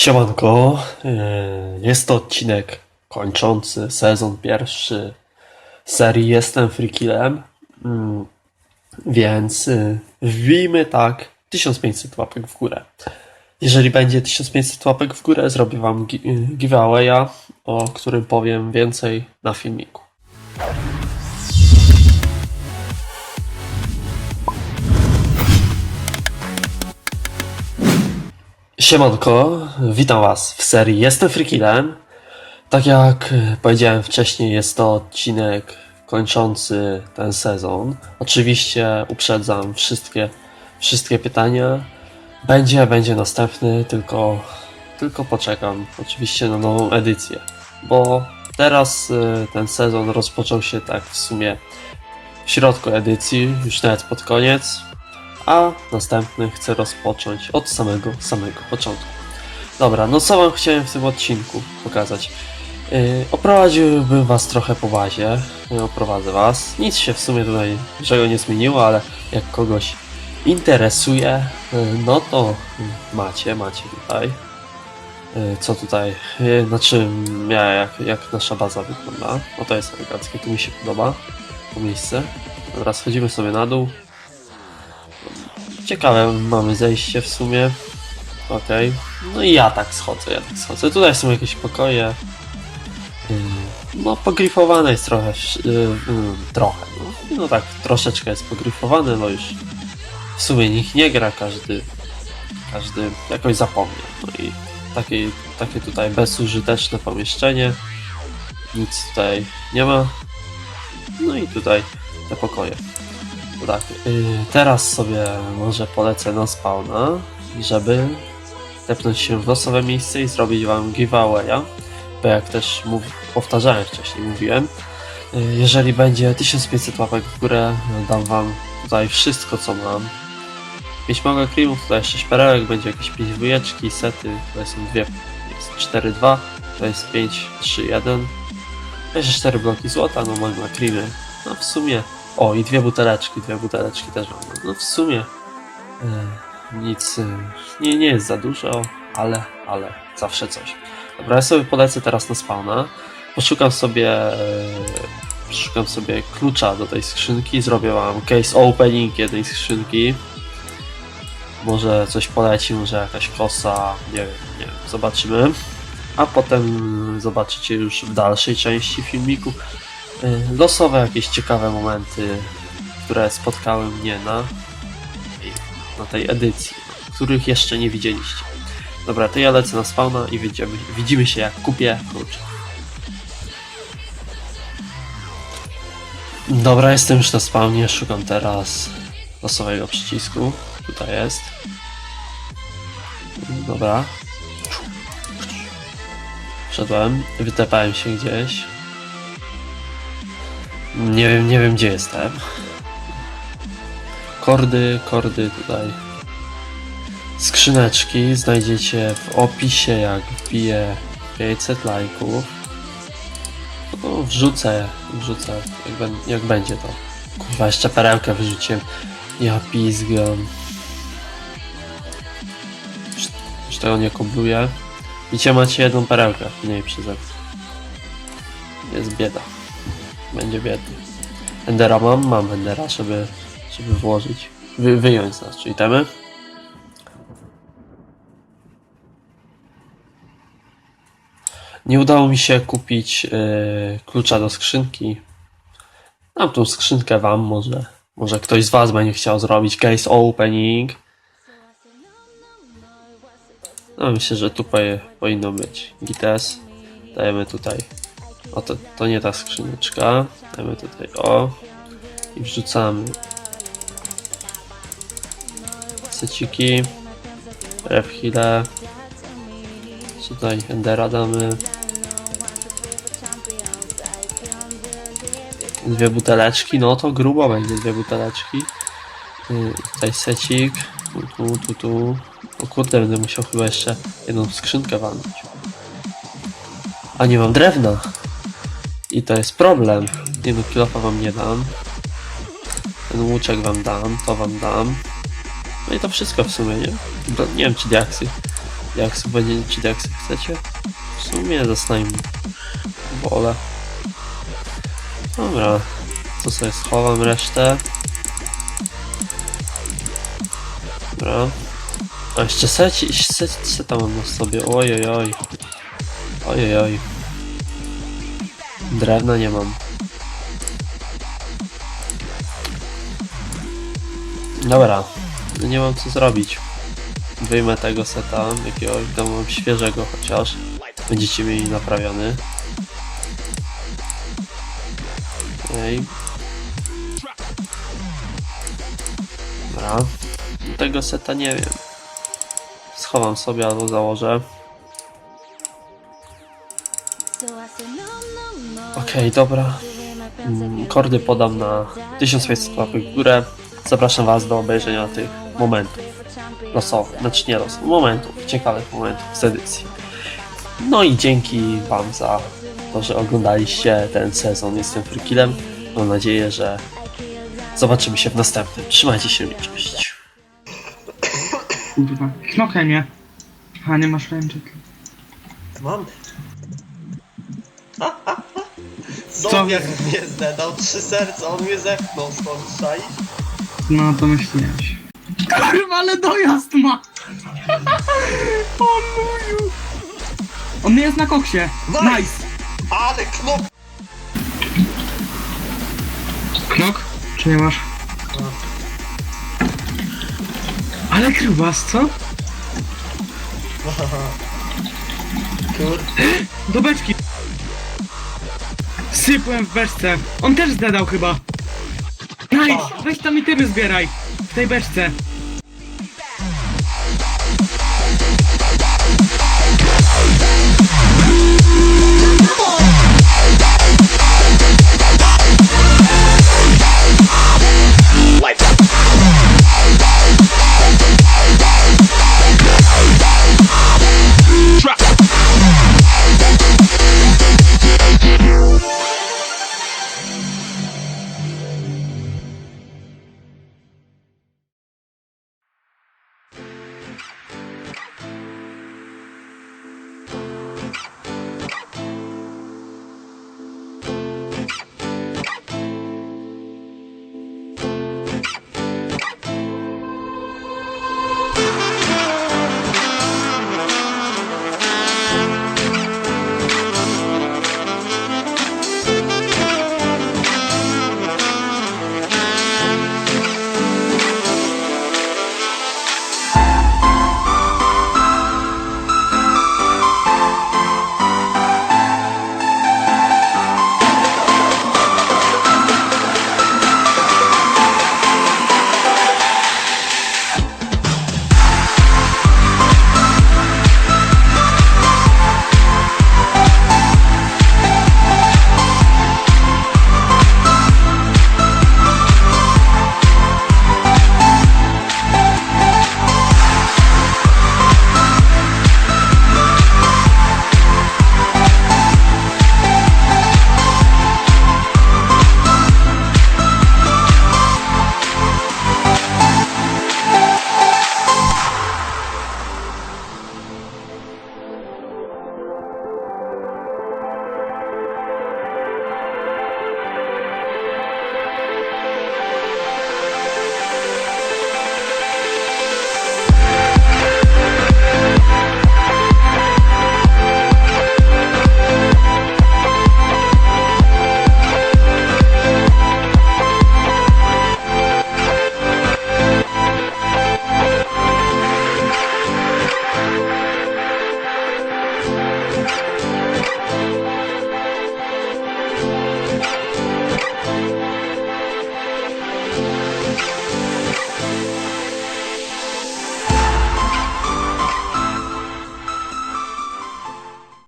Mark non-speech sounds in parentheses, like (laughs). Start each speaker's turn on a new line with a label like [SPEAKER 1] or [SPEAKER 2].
[SPEAKER 1] Siemanko, yy, jest to odcinek kończący sezon pierwszy serii Jestem Freakillem, Mm, więc yy, wbijmy tak 1500 łapek w górę. Jeżeli będzie 1500 łapek w górę, zrobię wam gi- giveawaya, o którym powiem więcej na filmiku. Siemanko, witam was w serii Jestem Freakillem. Tak jak powiedziałem wcześniej, jest to odcinek kończący ten sezon. Oczywiście uprzedzam wszystkie, wszystkie pytania. Będzie, będzie następny, tylko, tylko poczekam oczywiście na nową edycję. Bo teraz e, ten sezon rozpoczął się tak w sumie w środku edycji, już nawet pod koniec a następny chcę rozpocząć od samego, samego początku. Dobra, no co wam chciałem w tym odcinku pokazać? Yy, oprowadziłbym was trochę po bazie, yy, oprowadzę was. Nic się w sumie tutaj niczego nie zmieniło, ale jak kogoś interesuje, yy, no to macie, macie tutaj. Yy, co tutaj, yy, znaczy ja, jak, jak nasza baza wygląda. No to jest eleganckie, tu mi się podoba to miejsce. Dobra, schodzimy sobie na dół. Ciekawe, mamy zejście w sumie. Okej. No i ja tak schodzę, ja tak schodzę. Tutaj są jakieś pokoje. Yy, No, pogrifowane jest trochę. yy, yy, trochę. No. no tak, troszeczkę jest pogrifowane, no już w sumie nikt nie gra, każdy każdy jakoś zapomniał. No i takie, takie tutaj bezużyteczne pomieszczenie. Nic tutaj nie ma. No i tutaj te pokoje. Tak, yy, teraz sobie może polecę na spawna, żeby tepnąć się w losowe miejsce i zrobić wam giveawaya, bo jak też mów, powtarzałem wcześniej, mówiłem, yy, jeżeli będzie 1500 łapek w górę, dam wam tutaj wszystko co mam. 5 mega creamów, tutaj 6 perełek, będzie jakieś 5 dwójeczki, sety, tutaj są dwie, jest 4-2, to jest 5-3-1, jeszcze 4 bloki złota, no mega creamy, no w sumie o, i dwie buteleczki, dwie buteleczki też mam. No w sumie e, nic e, nie, nie jest za dużo, ale, ale zawsze coś. Dobra, ja sobie polecę teraz na spawna. Poszukam sobie e, poszukam sobie klucza do tej skrzynki, zrobię wam case opening jednej skrzynki. Może coś poleci, może jakaś kosa, nie wiem, nie wiem, zobaczymy. A potem zobaczycie już w dalszej części filmiku losowe jakieś ciekawe momenty, które spotkały mnie na, na tej edycji, których jeszcze nie widzieliście. Dobra, to ja lecę na spawna i widzimy, widzimy się jak kupię klucze. Dobra, jestem już na spawnie, szukam teraz losowego przycisku. Tutaj jest. Dobra. Wszedłem, wytepałem się gdzieś. Nie wiem, nie wiem gdzie jestem. Kordy, kordy tutaj. Skrzyneczki znajdziecie w opisie, jak wbiję 500 lajków. No, wrzucę, wrzucę, jak, jak będzie to. Kurwa, jeszcze perełkę wyrzuciłem. Ja pizgam. Już, tego nie kobluję. Widzicie, macie jedną perełkę mniej przeze. Jest bieda będzie biedny. Endera mam, mam Endera, żeby, żeby włożyć, wy, wyjąć znaczy itemy. Nie udało mi się kupić yy, klucza do skrzynki. Dam tą skrzynkę wam, może, może ktoś z was będzie chciał zrobić case opening. No myślę, że tu powinno być GTS. Dajemy tutaj o, to, to nie ta skrzyneczka. Dajmy tutaj o. I wrzucamy. Seciki. Refhile. Tutaj Endera damy. Dwie buteleczki, no to grubo będzie dwie buteleczki. Yy, tutaj secik. Tu, tu, tu, tu. O kurde, będę musiał chyba jeszcze jedną skrzynkę walnąć. A nie mam drewna. I to jest problem. No, kilofa wam nie dam. Ten łuczek wam dam, to wam dam. No i to wszystko w sumie, nie? Nie wiem, czy diaksy. Jak będzie czy jak chcecie? W sumie zostańmy. Wolę. Dobra. To sobie schowam resztę. Dobra. A jeszcze seci, seci, seta mam na sobie. Oj, oj, oj. Oj, oj, oj. Drewna nie mam. Dobra. Nie mam co zrobić. Wyjmę tego seta, jakiegoś mam świeżego chociaż. Będziecie mieli naprawiony. Okej. Dobra. Tego seta nie wiem. Schowam sobie albo założę. Okej, dobra. Mm, Kordy podam na 1500 łapek w górę. Zapraszam Was do obejrzenia tych momentów losowych, znaczy nie losowych, momentów, ciekawych momentów z edycji. No i dzięki Wam za to, że oglądaliście ten sezon. Jestem Frikilem. Mam nadzieję, że zobaczymy się w następnym. Trzymajcie się, cześć.
[SPEAKER 2] Kurwa. Knokaj mnie. A, nie masz ręczek.
[SPEAKER 3] Mam.
[SPEAKER 2] Co?
[SPEAKER 3] Zombiak mnie zdedał, trzy serca, on mnie zepchnął stąd, czaisz?
[SPEAKER 2] No, to myślałeś. Kurwa, ale dojazd ma! o mój! On nie jest na koksie.
[SPEAKER 3] Nice.
[SPEAKER 2] Nice!
[SPEAKER 3] Ale knop...
[SPEAKER 2] Knok? Czy nie masz? Ale grubas, co? (laughs)
[SPEAKER 3] Kur...
[SPEAKER 2] Do beczki. Sypłem w beczce. On też zdedał chyba. Nice! Weź tam i tymy zbieraj. W tej beczce.